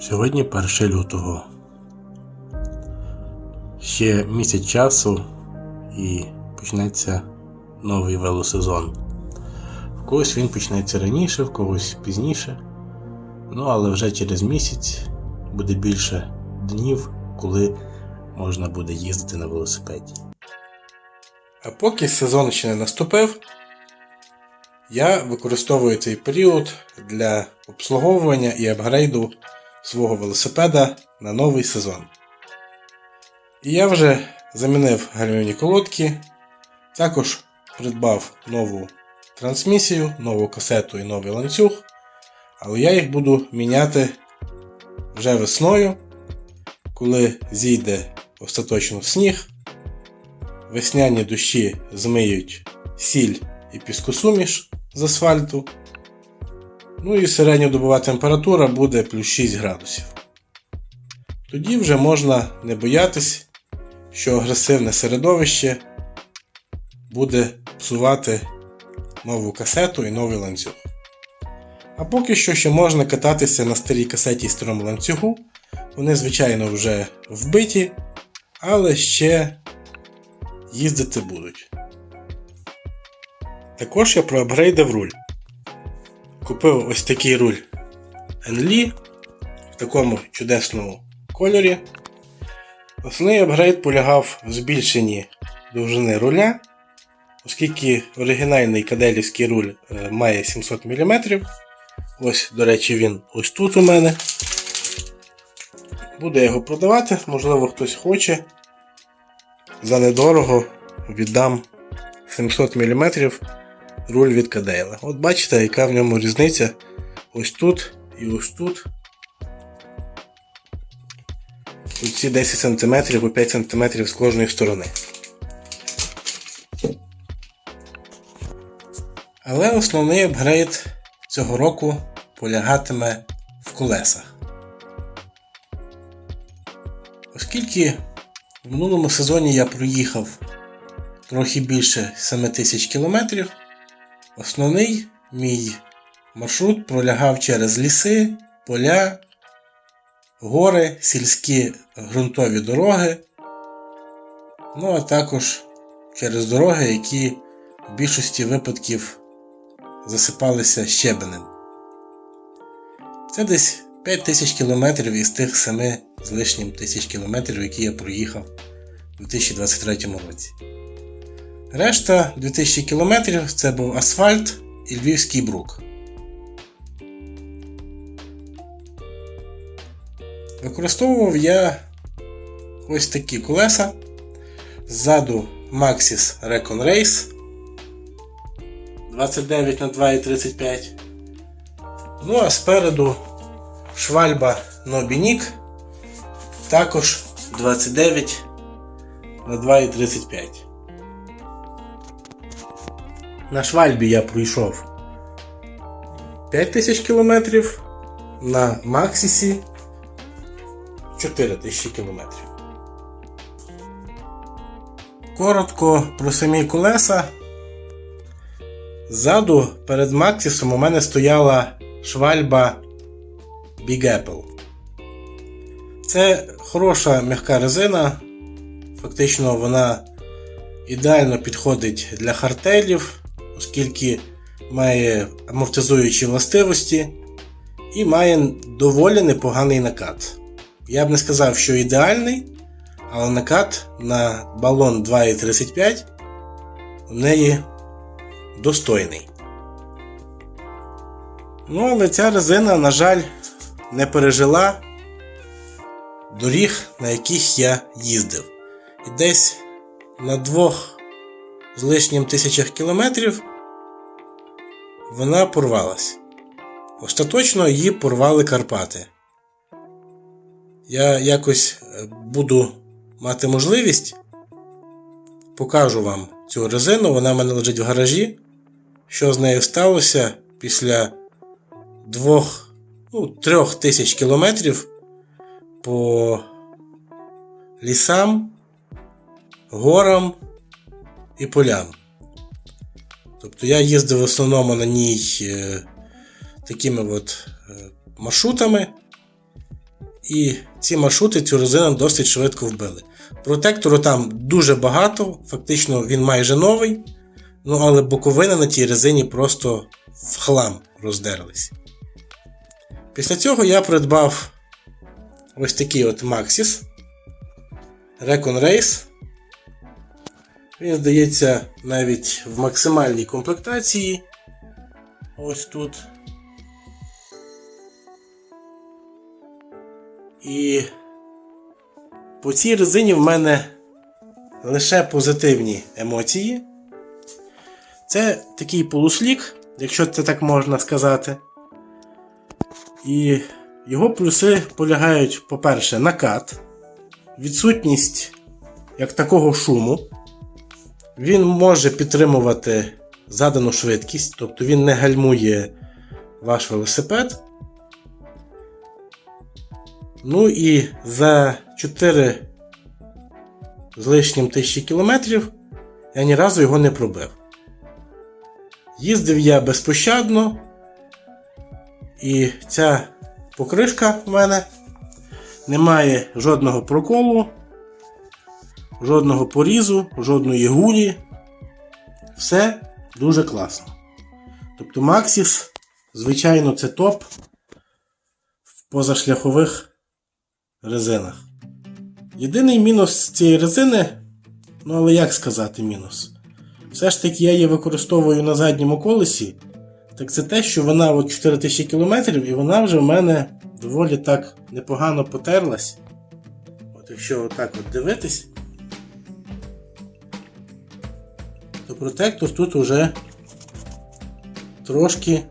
Сьогодні 1 лютого. Ще місяць часу і почнеться новий велосезон. В когось він почнеться раніше, в когось пізніше. Ну, але вже через місяць буде більше днів, коли можна буде їздити на велосипеді. А поки сезон ще не наступив, я використовую цей період для обслуговування і апгрейду свого велосипеда на новий сезон. І я вже замінив гальмівні колодки, також придбав нову трансмісію, нову касету і новий ланцюг, але я їх буду міняти вже весною, коли зійде остаточно сніг, весняні дощі змиють сіль і піскосуміш з асфальту. Ну і середньодобова температура буде плюс 6 градусів. Тоді вже можна не боятись, що агресивне середовище буде псувати нову касету і новий ланцюг. А поки що ще можна кататися на старій касеті і старому ланцюгу. Вони, звичайно, вже вбиті, але ще їздити будуть. Також я проапгрейдив руль. Купив ось такий руль Enli в такому чудесному кольорі. Основний апгрейд полягав в збільшенні довжини руля, оскільки оригінальний каделівський руль е, має 700 мм. Ось, до речі, він ось тут у мене. Буду його продавати, можливо, хтось хоче. За недорого віддам 700 мм руль від Кадейла. От бачите, яка в ньому різниця ось тут і ось тут. Ці 10 см по 5 см з кожної сторони. Але основний апгрейд цього року полягатиме в колесах. Оскільки в минулому сезоні я проїхав трохи більше 7 тисяч кілометрів, Основний мій маршрут пролягав через ліси, поля, гори, сільські ґрунтові дороги, ну а також через дороги, які в більшості випадків засипалися щебенем. Це десь 5 тисяч кілометрів із тих 7 з лишнім тисяч кілометрів, які я проїхав у 2023 році. Решта 2000 км це був асфальт і львівський брук. Використовував я ось такі колеса. Ззаду Maxis Recon Race 29 на 2,35. Ну а спереду швальба Nobinic також 29 на 2,35. На швальбі я пройшов 5000 км, на Максісі 4000 км. Коротко про самі колеса. Ззаду перед Максісом у мене стояла швальба Big Apple. Це хороша м'яка резина. Фактично вона ідеально підходить для хартелів оскільки має амортизуючі властивості і має доволі непоганий накат. Я б не сказав, що ідеальний, але накат на балон 2,35 у неї достойний. Ну, але ця резина, на жаль, не пережила доріг, на яких я їздив. І десь на двох з лишнім тисячах кілометрів вона порвалась. Остаточно її порвали Карпати. Я якось е, буду мати можливість, покажу вам цю резину, вона в мене лежить в гаражі. Що з нею сталося після двох, ну, трьох тисяч кілометрів по лісам, горам і полям. Тобто я їздив в основному на ній е, такими от е, маршрутами. І ці маршрути цю резину досить швидко вбили. Протектору там дуже багато, фактично він майже новий. Ну, але боковини на тій резині просто в хлам роздерлись. Після цього я придбав ось такий от Maxis Recon Race. Він здається навіть в максимальній комплектації. Ось тут. І по цій резині в мене лише позитивні емоції. Це такий полуслік, якщо це так можна сказати. І його плюси полягають, по-перше, накат, відсутність як такого шуму. Він може підтримувати задану швидкість, тобто він не гальмує ваш велосипед. Ну і за 4 з лишнім тисячі кілометрів я ні разу його не пробив. Їздив я безпощадно, і ця покришка в мене не має жодного проколу, жодного порізу, жодної гулі. Все дуже класно. Тобто Maxis, звичайно, це топ в позашляхових резинах. Єдиний мінус цієї резини, ну але як сказати мінус? Все ж таки я її використовую на задньому колесі, так це те, що вона от 4000 км і вона вже в мене доволі так непогано потерлась. От Якщо отак от дивитись, то протектор тут вже трошки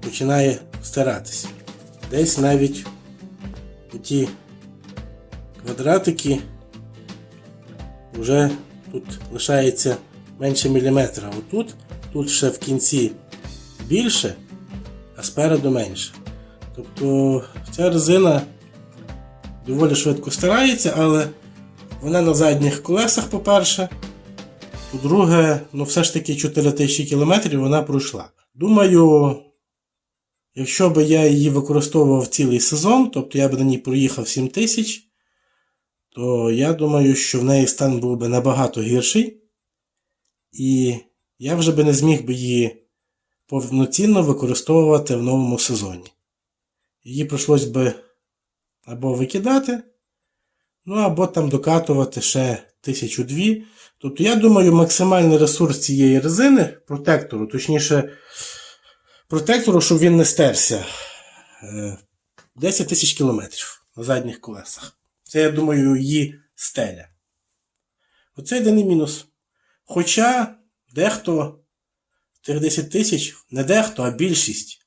починає старатися. Десь навіть ті квадратики вже тут лишається менше міліметра. Отут, тут ще в кінці більше, а спереду менше. Тобто ця резина доволі швидко старається, але вона на задніх колесах, по-перше. По-друге, ну все ж таки 4000 км вона пройшла. Думаю, якщо б я її використовував цілий сезон, тобто я б на ній проїхав 7000, то я думаю, що в неї стан був би набагато гірший. І я вже би не зміг би її повноцінно використовувати в новому сезоні. Її прийшлось би або викидати, ну або там докатувати ще тисячу дві. Тобто, я думаю, максимальний ресурс цієї резини, протектору, точніше, протектору, щоб він не стерся, 10 тисяч кілометрів на задніх колесах. Це, я думаю, її стеля. Оце єдиний мінус. Хоча дехто тих 10 тисяч, не дехто, а більшість.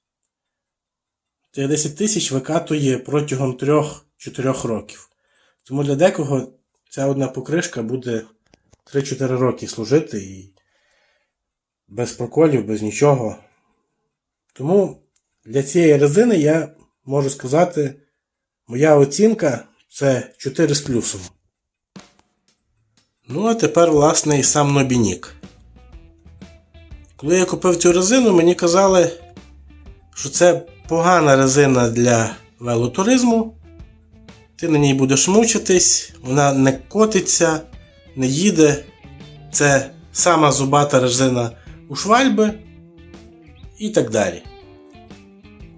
Тих 10 тисяч викатує протягом 3-4 років. Тому для декого ця одна покришка буде 3-4 роки служити і без проколів, без нічого. Тому для цієї резини я можу сказати, моя оцінка це 4 з плюсом. Ну, а тепер, власне, і сам Нобінік. Коли я купив цю резину, мені казали, що це погана резина для велотуризму. Ти на ній будеш мучитись, вона не котиться, не їде. Це сама зубата резина у швальби і так далі.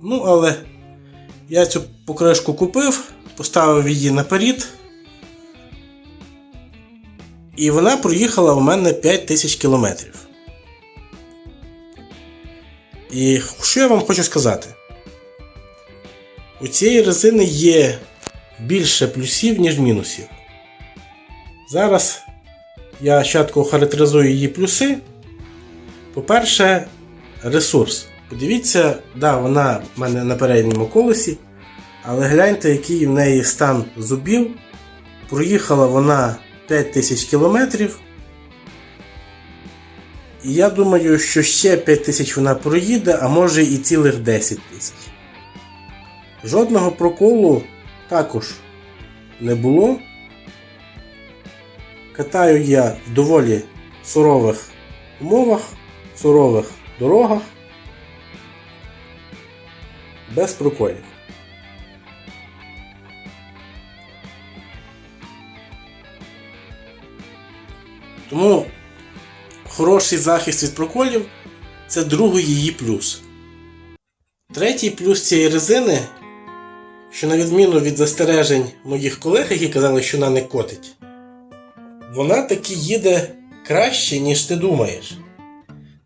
Ну, але я цю покришку купив, поставив її наперед. І вона проїхала у мене 5000 кілометрів. І що я вам хочу сказати? У цієї резини є більше плюсів, ніж мінусів. Зараз я чітко охарактеризую її плюси. По-перше, ресурс. Подивіться, да, вона в мене на передньому колесі, але гляньте, який в неї стан зубів. Проїхала вона 5000 кілометрів. І я думаю, що ще 5000 вона проїде, а може і цілих 10 тисяч. Жодного проколу також не було. Катаю я в доволі сурових умовах, сурових дорогах, без проколів. Тому хороший захист від проколів це другий її плюс. Третій плюс цієї резини що на відміну від застережень моїх колег, які казали, що вона не котить, вона таки їде краще, ніж ти думаєш.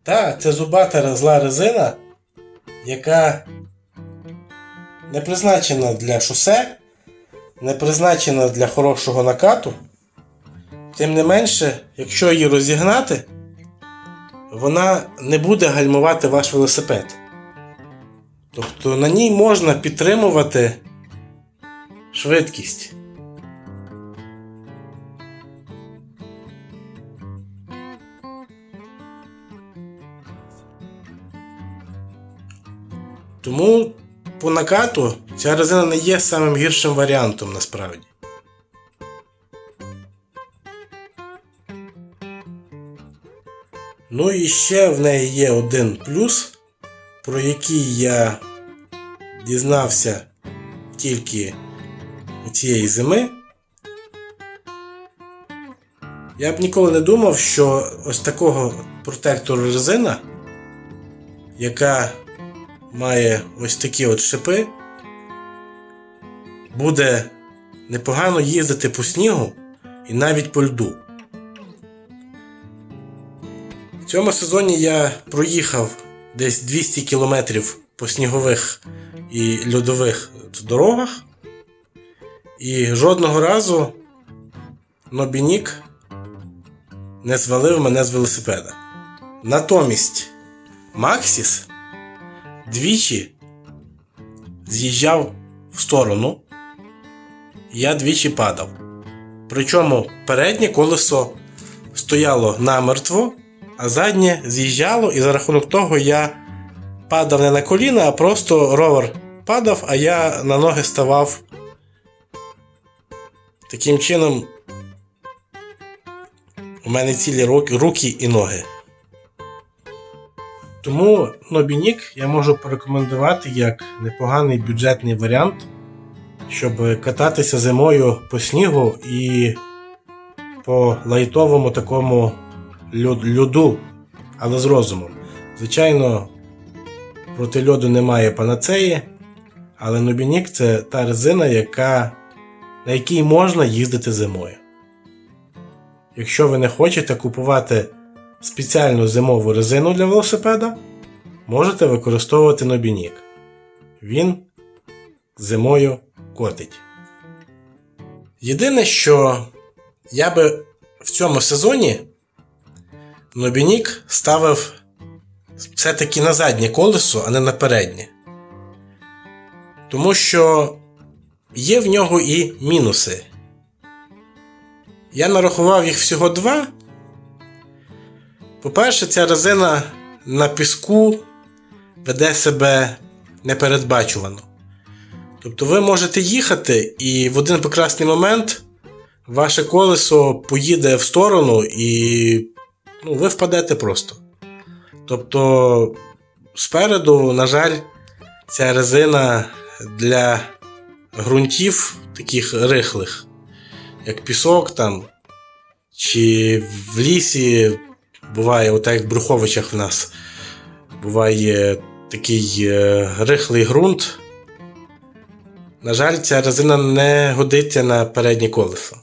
Так, це зубата зла резина, яка не призначена для шосе, не призначена для хорошого накату. Тим не менше, якщо її розігнати, вона не буде гальмувати ваш велосипед. Тобто на ній можна підтримувати швидкість. Тому по накату ця резина не є самим гіршим варіантом насправді. Ну і ще в неї є один плюс, про який я дізнався тільки цієї зими. Я б ніколи не думав, що ось такого протектору резина, яка має ось такі от шипи, буде непогано їздити по снігу і навіть по льду. В цьому сезоні я проїхав десь 200 кілометрів по снігових і льодових дорогах, і жодного разу Нобінік не звалив мене з велосипеда. Натомість Максіс двічі з'їжджав в сторону, я двічі падав. Причому переднє колесо стояло намертво, а заднє з'їжджало, і за рахунок того я падав не на коліна, а просто ровер падав, а я на ноги ставав. Таким чином, у мене цілі руки, і ноги. Тому Нобінік я можу порекомендувати як непоганий бюджетний варіант, щоб кататися зимою по снігу і по лайтовому такому льоду, але з розумом. Звичайно, проти льоду немає панацеї, але Нобінік це та резина, яка, на якій можна їздити зимою. Якщо ви не хочете купувати спеціальну зимову резину для велосипеда, можете використовувати Нобінік. Він зимою котить. Єдине, що я би в цьому сезоні Нобінік ставив все-таки на заднє колесо, а не на переднє. Тому що є в нього і мінуси. Я нарахував їх всього два. По-перше, ця резина на піску веде себе непередбачувано. Тобто ви можете їхати, і в один прекрасний момент ваше колесо поїде в сторону, і ну, ви впадете просто. Тобто, спереду, на жаль, ця резина для ґрунтів таких рихлих, як пісок там, чи в лісі буває, отак як в Бруховичах в нас, буває такий е, рихлий ґрунт. На жаль, ця резина не годиться на переднє колесо.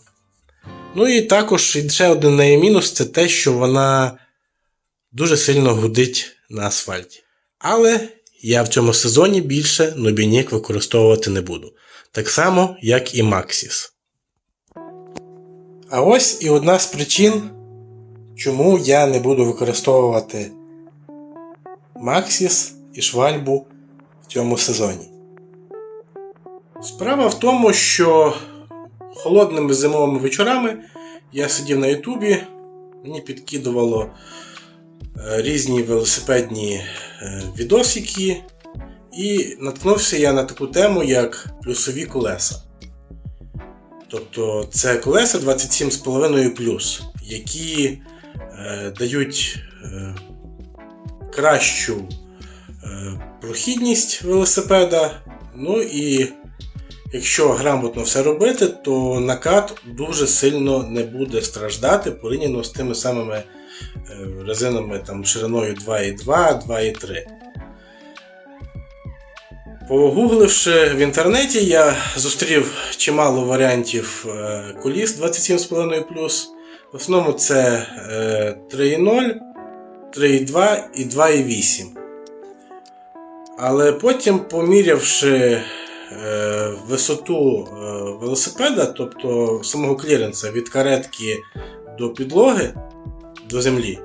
Ну і також ще один неї мінус це те, що вона дуже сильно гудить на асфальті. Але я в цьому сезоні більше Нобінік використовувати не буду. Так само, як і Максіс. А ось і одна з причин, чому я не буду використовувати Максіс і Швальбу в цьому сезоні. Справа в тому, що холодними зимовими вечорами я сидів на Ютубі, мені підкидувало е, різні велосипедні е, відосики, і наткнувся я на таку тему, як плюсові колеса. Тобто це колеса 27,5 які е, дають е, кращу е, прохідність велосипеда, ну і якщо грамотно все робити, то накат дуже сильно не буде страждати порівняно з тими самими е, резинами там, шириною 2,2, 2,3. Погугливши в інтернеті, я зустрів чимало варіантів е, коліс 27,5. В основному це е, 3,0, 3,2 і 2,8. Але потім, помірявши е, висоту е, велосипеда, тобто самого кліренса від каретки до підлоги, до землі,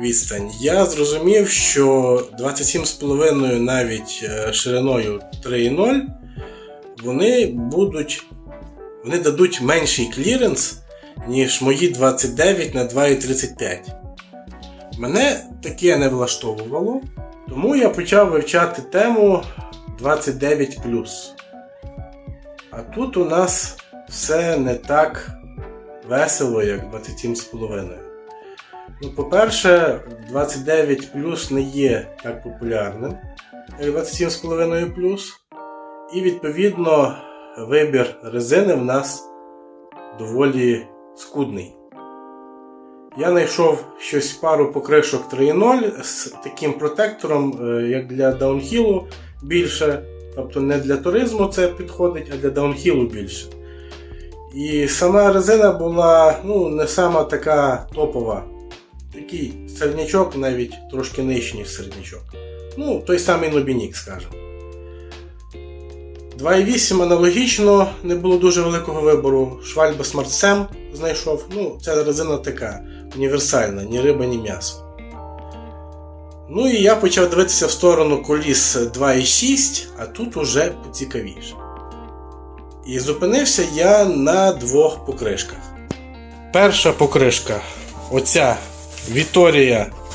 відстань, я зрозумів, що 27,5 навіть е, шириною 3,0 вони будуть. Вони дадуть менший кліренс, ніж мої 29 на 2,35. Мене таке не влаштовувало, тому я почав вивчати тему 29. А тут у нас все не так весело, як 27,5. Ну, по-перше, 29 не є так популярним, як 27,5 І відповідно вибір резини в нас доволі скудний. Я знайшов щось пару покришок 3.0 з таким протектором, е, як для даунхілу більше. Тобто не для туризму це підходить, а для даунхілу більше. І сама резина була ну, не сама така топова. Такий середнячок, навіть трошки нижчий, ніж середнячок. Ну, той самий Нобінік, скажімо. 2.8 аналогічно, не було дуже великого вибору. Швальба Sam знайшов. Ну, ця резина така універсальна, ні риба, ні м'ясо. Ну і я почав дивитися в сторону коліс 2.6, а тут уже поцікавіше. І зупинився я на двох покришках. Перша покришка оця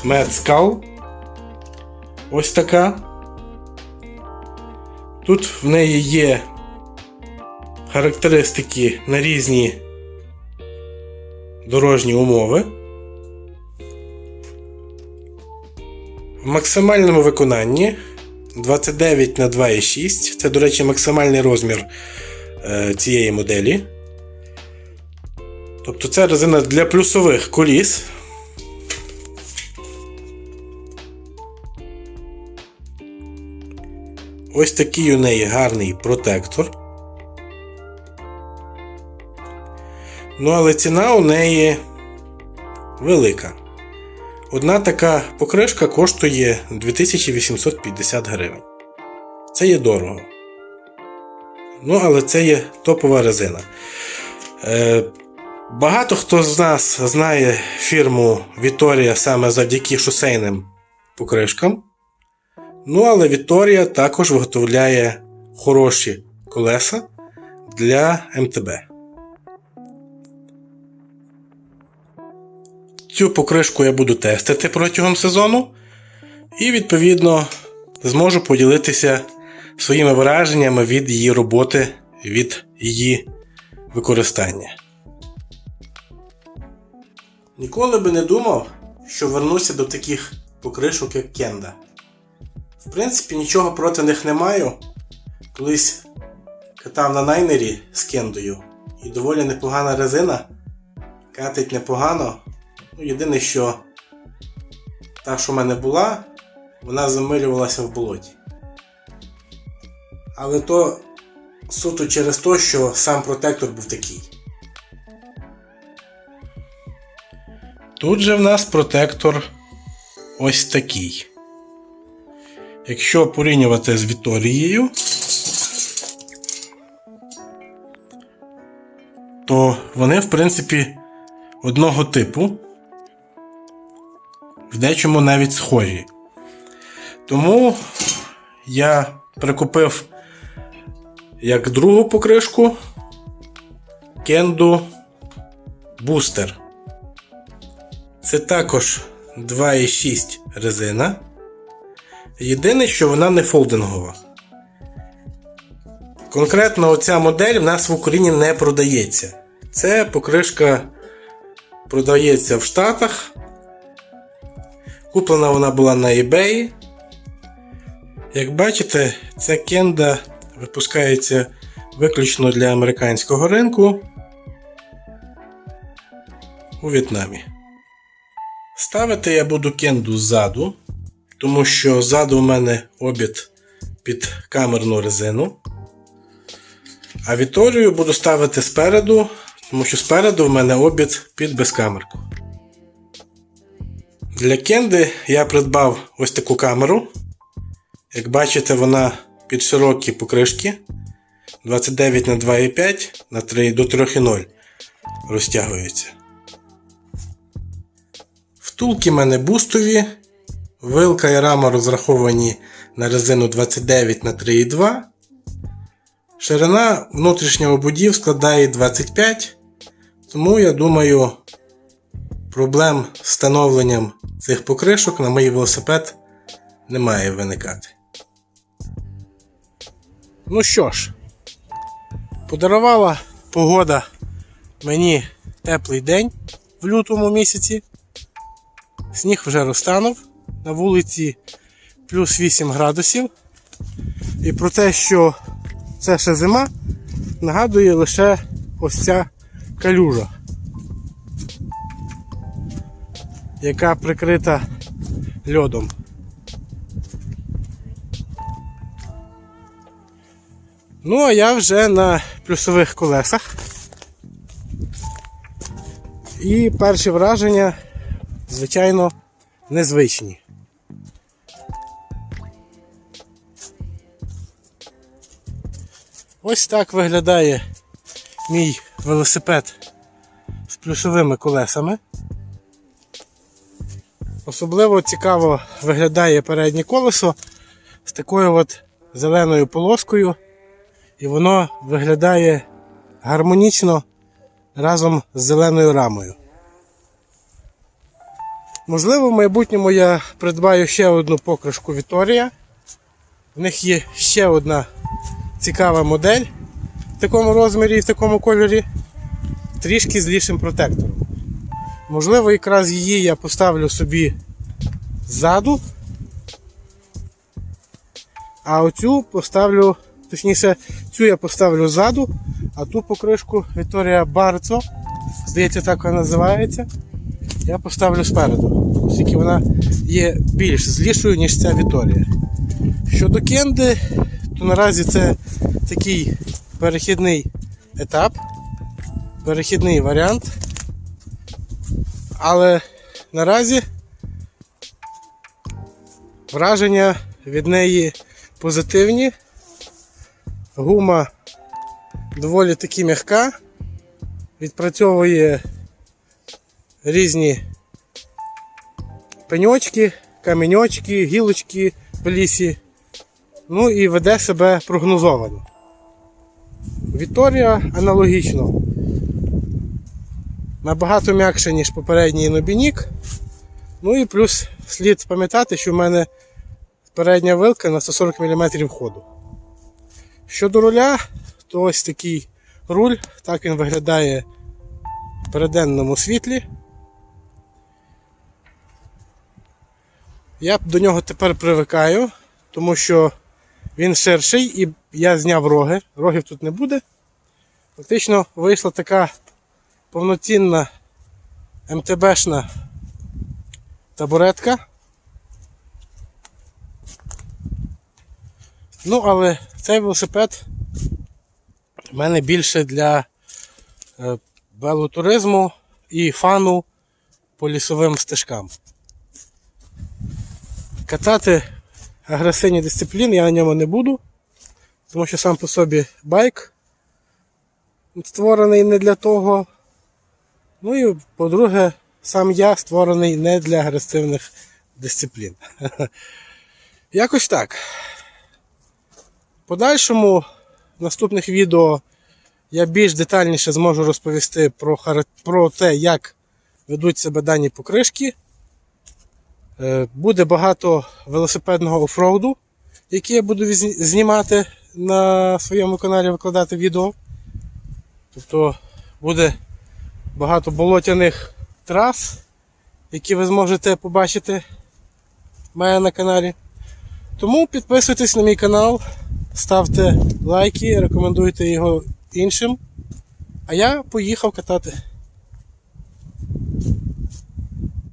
Mad Skull. Ось така. Тут в неї є характеристики на різні дорожні умови. В максимальному виконанні 29 на 2,6. Це, до речі, максимальний розмір е, цієї моделі. Тобто це резина для плюсових коліс. Ось такий у неї гарний протектор. Ну, але ціна у неї велика. Одна така покришка коштує 2850 гривень. Це є дорого. Ну, але це є топова резина. Е, Багато хто з нас знає фірму Віторія саме завдяки шосейним покришкам. Ну, але Віторія також виготовляє хороші колеса для МТБ. Цю покришку я буду тестити протягом сезону. І, відповідно, зможу поділитися своїми враженнями від її роботи, від її використання. Ніколи би не думав, що вернуся до таких покришок, як Кенда. В принципі, нічого проти них не маю. Колись катав на найнері з кендою. І доволі непогана резина. Катить непогано. Ну, єдине, що та, що в мене була, вона замилювалася в болоті. Але то суто через те, що сам протектор був такий. Тут же в нас протектор ось такий. Якщо порівнювати з Віторією, то вони, в принципі, одного типу, в дечому навіть схожі. Тому я прикупив як другу покришку Кенду Booster. Це також 2,6 резина. Єдине, що вона не фолдингова. Конкретно оця модель в нас в Україні не продається. Це покришка продається в Штатах. Куплена вона була на eBay. Як бачите, ця кенда випускається виключно для американського ринку у В'єтнамі. Ставити я буду кенду ззаду, тому що ззаду в мене обід під камерну резину. А Віторію буду ставити спереду, тому що спереду в мене обід під безкамерку. Для кенди я придбав ось таку камеру. Як бачите, вона під широкі покришки 29 на 2,5 на 3 до 3,0 розтягується. Втулки в мене бустові. Вилка і рама розраховані на резину 29 на 3,2. Ширина внутрішнього будів складає 25. Тому я думаю, проблем з встановленням цих покришок на мій велосипед не має виникати. Ну що ж, подарувала погода мені теплий день в лютому місяці. Сніг вже розтанув. На вулиці плюс 8 градусів. І про те, що це ще зима, нагадує лише ось ця калюжа, яка прикрита льодом. Ну, а я вже на плюсових колесах. І перші враження, звичайно, незвичні. Ось так виглядає мій велосипед з плюсовими колесами. Особливо цікаво виглядає переднє колесо з такою от зеленою полоскою, і воно виглядає гармонічно разом з зеленою рамою. Можливо, в майбутньому я придбаю ще одну покришку Віторія. В них є ще одна цікава модель в такому розмірі і в такому кольорі, трішки з лішим протектором. Можливо, якраз її я поставлю собі ззаду, а оцю поставлю, точніше, цю я поставлю ззаду, а ту покришку Віторія Барцо, здається, так вона називається, я поставлю спереду, оскільки вона є більш злішою, ніж ця Віторія. Щодо кенди, то наразі це такий перехідний етап, перехідний варіант. Але наразі враження від неї позитивні. Гума доволі таки м'яка, відпрацьовує різні пеньочки, каменьочки, гілочки в лісі. Ну і веде себе прогнозовано. Віторія аналогічно. Набагато м'якше, ніж попередній Нобінік. Ну і плюс слід пам'ятати, що в мене передня вилка на 140 мм ходу. Щодо руля, то ось такий руль, так він виглядає в переденному світлі. Я до нього тепер привикаю, тому що він ширший і я зняв роги. Рогів тут не буде. Фактично вийшла така повноцінна МТБшна табуретка. Ну, але цей велосипед в мене більше для е, велотуризму і фану по лісовим стежкам. Катати агресивні дисципліни я на ньому не буду, тому що сам по собі байк створений не для того. Ну і по-друге, сам я створений не для агресивних дисциплін. Якось так. Подальшому в наступних відео я більш детальніше зможу розповісти про, про те, як ведуть себе дані покришки. Е, Буде багато велосипедного офроуду, який я буду знімати на своєму каналі, викладати відео. Тобто буде багато болотяних трас, які ви зможете побачити в мене на каналі. Тому підписуйтесь на мій канал, ставте лайки, рекомендуйте його іншим. А я поїхав катати